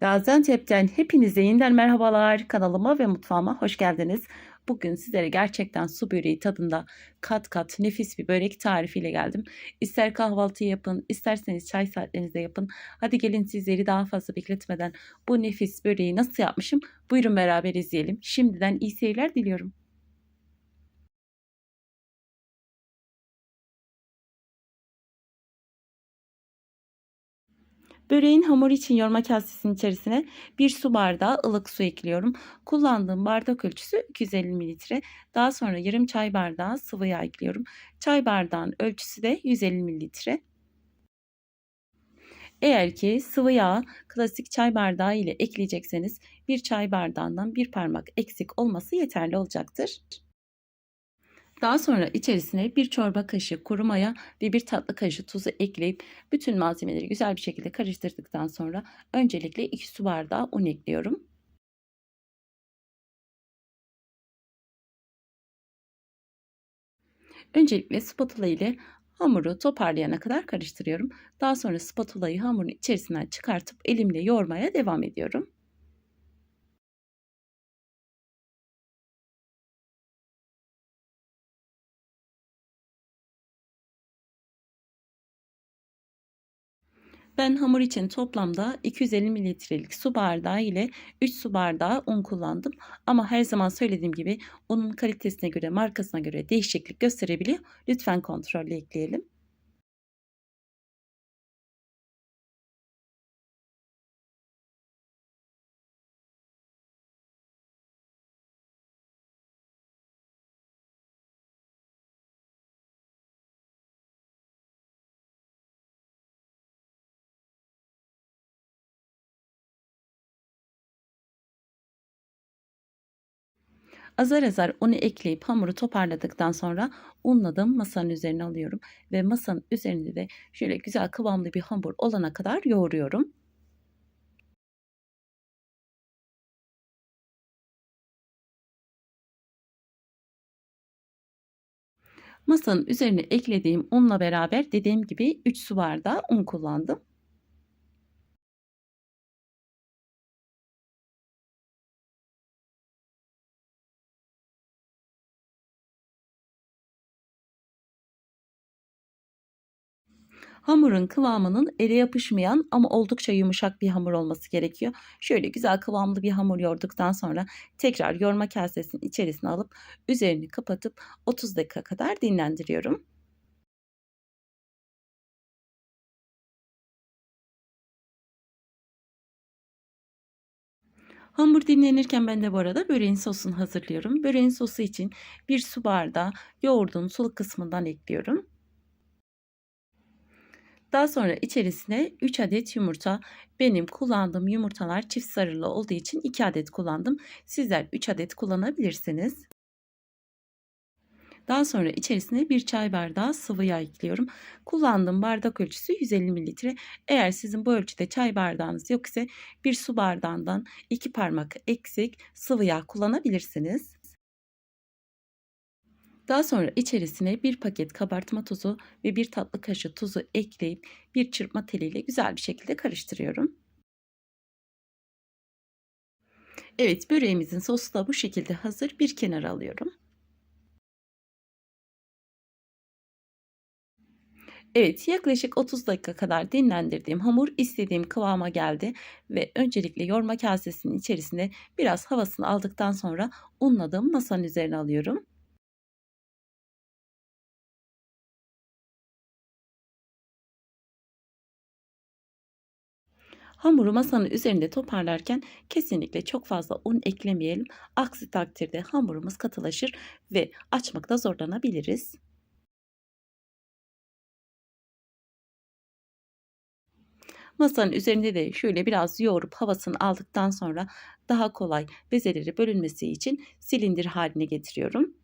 Gaziantep'ten hepinize yeniden merhabalar. Kanalıma ve mutfağıma hoş geldiniz. Bugün sizlere gerçekten su böreği tadında kat kat nefis bir börek tarifiyle geldim. İster kahvaltı yapın, isterseniz çay saatlerinizde yapın. Hadi gelin sizleri daha fazla bekletmeden bu nefis böreği nasıl yapmışım? Buyurun beraber izleyelim. Şimdiden iyi seyirler diliyorum. Böreğin hamuru için yoğurma kasesinin içerisine 1 su bardağı ılık su ekliyorum. Kullandığım bardak ölçüsü 250 mililitre. Daha sonra yarım çay bardağı sıvı yağ ekliyorum. Çay bardağın ölçüsü de 150 mililitre. Eğer ki sıvı yağ klasik çay bardağı ile ekleyecekseniz bir çay bardağından bir parmak eksik olması yeterli olacaktır. Daha sonra içerisine bir çorba kaşığı kuru maya ve bir tatlı kaşığı tuzu ekleyip bütün malzemeleri güzel bir şekilde karıştırdıktan sonra öncelikle 2 su bardağı un ekliyorum. Öncelikle spatula ile hamuru toparlayana kadar karıştırıyorum. Daha sonra spatulayı hamurun içerisinden çıkartıp elimle yoğurmaya devam ediyorum. Ben hamur için toplamda 250 mililitrelik su bardağı ile 3 su bardağı un kullandım. Ama her zaman söylediğim gibi unun kalitesine göre, markasına göre değişiklik gösterebiliyor. Lütfen kontrollü ekleyelim. Azar azar unu ekleyip hamuru toparladıktan sonra unladım masanın üzerine alıyorum ve masanın üzerinde de şöyle güzel kıvamlı bir hamur olana kadar yoğuruyorum. Masanın üzerine eklediğim unla beraber dediğim gibi 3 su bardağı un kullandım. Hamurun kıvamının ele yapışmayan ama oldukça yumuşak bir hamur olması gerekiyor. Şöyle güzel kıvamlı bir hamur yoğurduktan sonra tekrar yoğurma kasesinin içerisine alıp üzerini kapatıp 30 dakika kadar dinlendiriyorum. Hamur dinlenirken ben de bu arada böreğin sosunu hazırlıyorum. Böreğin sosu için bir su bardağı yoğurdun sulu kısmından ekliyorum. Daha sonra içerisine 3 adet yumurta. Benim kullandığım yumurtalar çift sarılı olduğu için 2 adet kullandım. Sizler 3 adet kullanabilirsiniz. Daha sonra içerisine bir çay bardağı sıvı yağ ekliyorum. Kullandığım bardak ölçüsü 150 mililitre. Eğer sizin bu ölçüde çay bardağınız yok ise bir su bardağından 2 parmak eksik sıvı yağ kullanabilirsiniz. Daha sonra içerisine bir paket kabartma tozu ve bir tatlı kaşığı tuzu ekleyip bir çırpma teliyle güzel bir şekilde karıştırıyorum. Evet böreğimizin sosu da bu şekilde hazır bir kenara alıyorum. Evet yaklaşık 30 dakika kadar dinlendirdiğim hamur istediğim kıvama geldi ve öncelikle yoğurma kasesinin içerisinde biraz havasını aldıktan sonra unladığım masanın üzerine alıyorum. Hamuru masanın üzerinde toparlarken kesinlikle çok fazla un eklemeyelim. Aksi takdirde hamurumuz katılaşır ve açmakta zorlanabiliriz. Masanın üzerinde de şöyle biraz yoğurup havasını aldıktan sonra daha kolay bezeleri bölünmesi için silindir haline getiriyorum.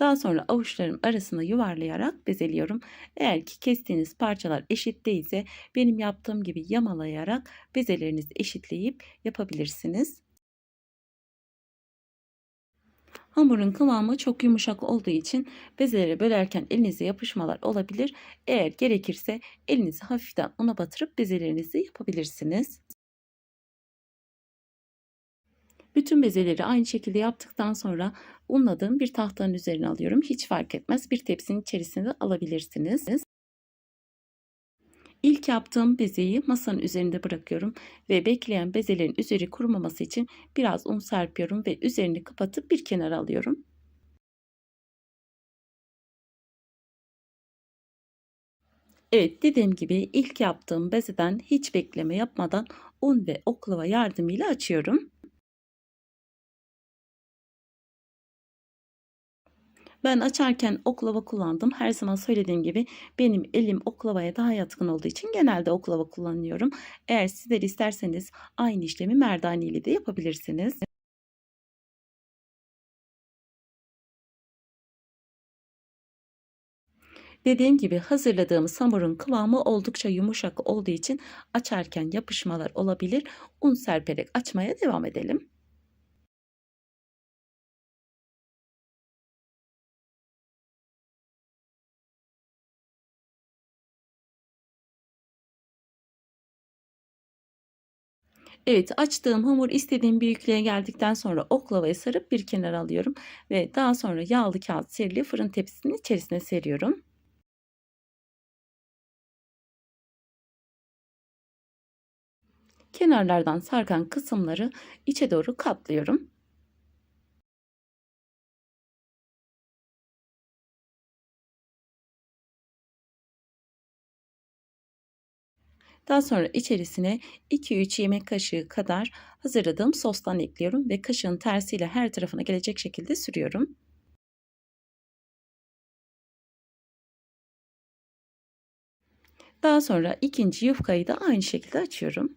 Daha sonra avuçlarım arasına yuvarlayarak bezeliyorum. Eğer ki kestiğiniz parçalar eşit değilse benim yaptığım gibi yamalayarak bezelerinizi eşitleyip yapabilirsiniz. Hamurun kıvamı çok yumuşak olduğu için bezeleri bölerken elinize yapışmalar olabilir. Eğer gerekirse elinizi hafiften una batırıp bezelerinizi yapabilirsiniz. Bütün bezeleri aynı şekilde yaptıktan sonra unladığım bir tahtanın üzerine alıyorum. Hiç fark etmez. Bir tepsinin içerisine alabilirsiniz. İlk yaptığım bezeyi masanın üzerinde bırakıyorum ve bekleyen bezelerin üzeri kurumaması için biraz un serpiyorum ve üzerini kapatıp bir kenara alıyorum. Evet dediğim gibi ilk yaptığım bezeden hiç bekleme yapmadan un ve oklava yardımıyla açıyorum. Ben açarken oklava kullandım. Her zaman söylediğim gibi benim elim oklavaya daha yatkın olduğu için genelde oklava kullanıyorum. Eğer sizler isterseniz aynı işlemi merdane ile de yapabilirsiniz. Dediğim gibi hazırladığımız hamurun kıvamı oldukça yumuşak olduğu için açarken yapışmalar olabilir. Un serperek açmaya devam edelim. Evet açtığım hamur istediğim büyüklüğe geldikten sonra oklavaya sarıp bir kenara alıyorum. Ve daha sonra yağlı kağıt serili fırın tepsisinin içerisine seriyorum. Kenarlardan sarkan kısımları içe doğru katlıyorum. Daha sonra içerisine 2-3 yemek kaşığı kadar hazırladığım sostan ekliyorum ve kaşığın tersiyle her tarafına gelecek şekilde sürüyorum. Daha sonra ikinci yufkayı da aynı şekilde açıyorum.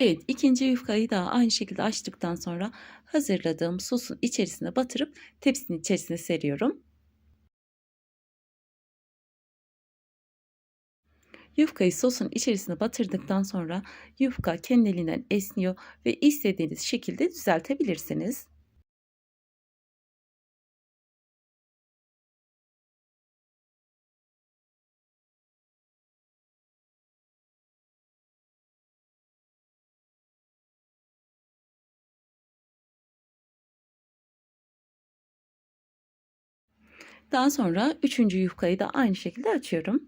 Evet, ikinci yufkayı da aynı şekilde açtıktan sonra hazırladığım sosun içerisine batırıp tepsinin içerisine seriyorum. Yufkayı sosun içerisine batırdıktan sonra yufka kendiliğinden esniyor ve istediğiniz şekilde düzeltebilirsiniz. Daha sonra üçüncü yufkayı da aynı şekilde açıyorum.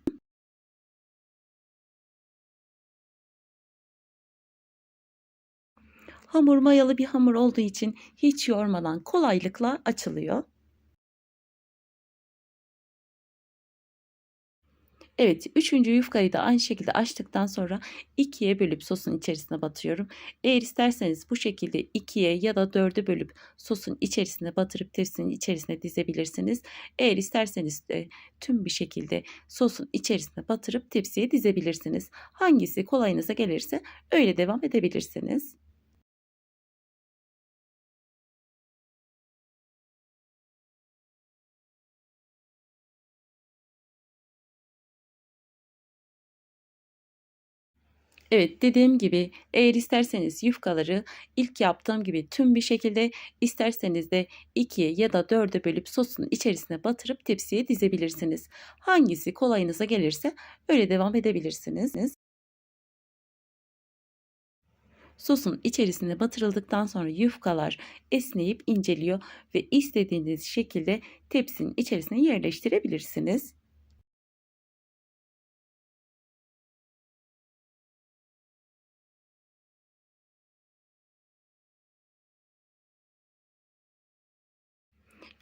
Hamur mayalı bir hamur olduğu için hiç yormadan kolaylıkla açılıyor. Evet, üçüncü yufkayı da aynı şekilde açtıktan sonra ikiye bölüp sosun içerisine batıyorum. Eğer isterseniz bu şekilde ikiye ya da dörde bölüp sosun içerisine batırıp tepsinin içerisine dizebilirsiniz. Eğer isterseniz de tüm bir şekilde sosun içerisine batırıp tepsiye dizebilirsiniz. Hangisi kolayınıza gelirse öyle devam edebilirsiniz. Evet, dediğim gibi eğer isterseniz yufkaları ilk yaptığım gibi tüm bir şekilde isterseniz de 2'ye ya da 4'e bölüp sosun içerisine batırıp tepsiye dizebilirsiniz. Hangisi kolayınıza gelirse öyle devam edebilirsiniz. Sosun içerisine batırıldıktan sonra yufkalar esneyip inceliyor ve istediğiniz şekilde tepsinin içerisine yerleştirebilirsiniz.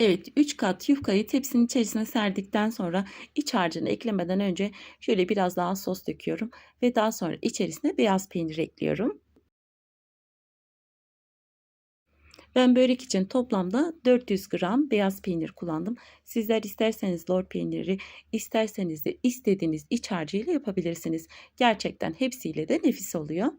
Evet 3 kat yufkayı tepsinin içerisine serdikten sonra iç harcını eklemeden önce şöyle biraz daha sos döküyorum ve daha sonra içerisine beyaz peynir ekliyorum. Ben börek için toplamda 400 gram beyaz peynir kullandım. Sizler isterseniz lor peyniri, isterseniz de istediğiniz iç harcıyla yapabilirsiniz. Gerçekten hepsiyle de nefis oluyor.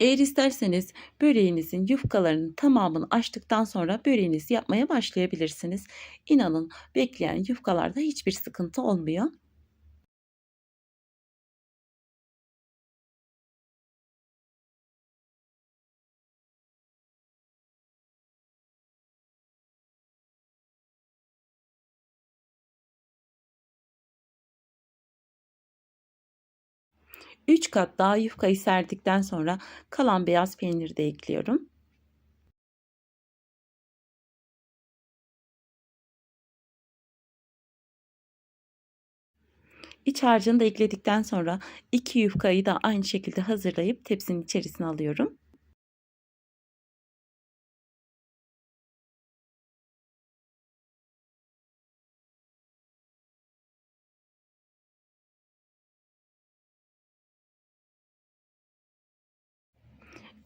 Eğer isterseniz böreğinizin yufkalarının tamamını açtıktan sonra böreğinizi yapmaya başlayabilirsiniz. İnanın bekleyen yufkalarda hiçbir sıkıntı olmuyor. 3 kat daha yufkayı serdikten sonra kalan beyaz peyniri de ekliyorum. İç harcını da ekledikten sonra 2 yufkayı da aynı şekilde hazırlayıp tepsinin içerisine alıyorum.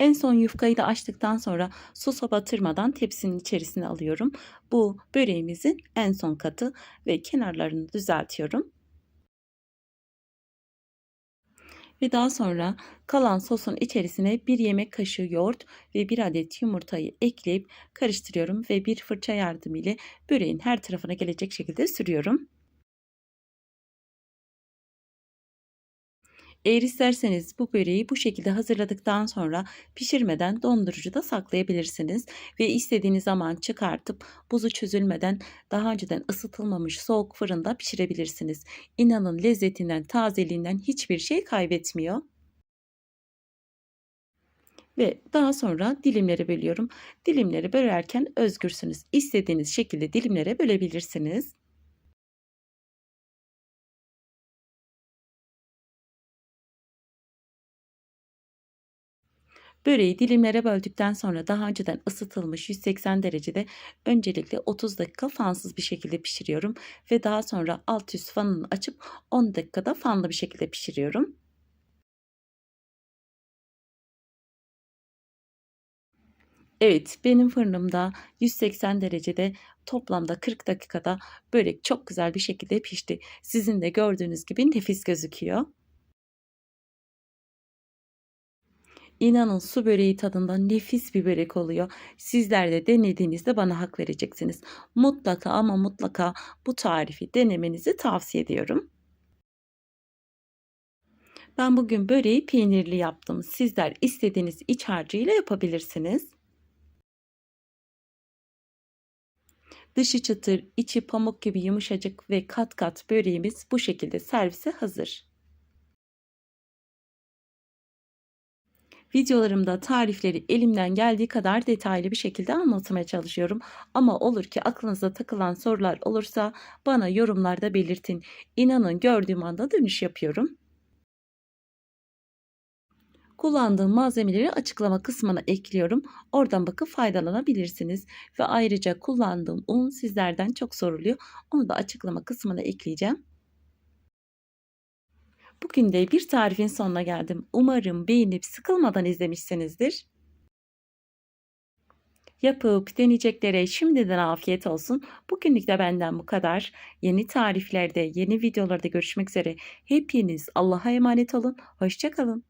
En son yufkayı da açtıktan sonra sosa batırmadan tepsinin içerisine alıyorum. Bu böreğimizin en son katı ve kenarlarını düzeltiyorum. Ve daha sonra kalan sosun içerisine bir yemek kaşığı yoğurt ve bir adet yumurtayı ekleyip karıştırıyorum ve bir fırça yardımıyla böreğin her tarafına gelecek şekilde sürüyorum. Eğer isterseniz bu böreği bu şekilde hazırladıktan sonra pişirmeden dondurucuda saklayabilirsiniz ve istediğiniz zaman çıkartıp buzu çözülmeden daha önceden ısıtılmamış soğuk fırında pişirebilirsiniz. İnanın lezzetinden, tazeliğinden hiçbir şey kaybetmiyor. Ve daha sonra dilimlere bölüyorum. Dilimleri bölerken özgürsünüz. İstediğiniz şekilde dilimlere bölebilirsiniz. Böreği dilimlere böldükten sonra daha önceden ısıtılmış 180 derecede öncelikle 30 dakika fansız bir şekilde pişiriyorum ve daha sonra alt üst fanını açıp 10 dakikada fanlı bir şekilde pişiriyorum. Evet, benim fırınımda 180 derecede toplamda 40 dakikada börek çok güzel bir şekilde pişti. Sizin de gördüğünüz gibi nefis gözüküyor. İnanın su böreği tadında nefis bir börek oluyor. Sizler de denediğinizde bana hak vereceksiniz. Mutlaka ama mutlaka bu tarifi denemenizi tavsiye ediyorum. Ben bugün böreği peynirli yaptım. Sizler istediğiniz iç harcıyla yapabilirsiniz. Dışı çıtır, içi pamuk gibi yumuşacık ve kat kat böreğimiz bu şekilde servise hazır. Videolarımda tarifleri elimden geldiği kadar detaylı bir şekilde anlatmaya çalışıyorum. Ama olur ki aklınıza takılan sorular olursa bana yorumlarda belirtin. İnanın gördüğüm anda dönüş yapıyorum. Kullandığım malzemeleri açıklama kısmına ekliyorum. Oradan bakıp faydalanabilirsiniz. Ve ayrıca kullandığım un sizlerden çok soruluyor. Onu da açıklama kısmına ekleyeceğim. Bugün de bir tarifin sonuna geldim. Umarım beğenip sıkılmadan izlemişsinizdir. Yapıp deneyeceklere şimdiden afiyet olsun. Bugünlük de benden bu kadar. Yeni tariflerde, yeni videolarda görüşmek üzere. Hepiniz Allah'a emanet olun. Hoşçakalın.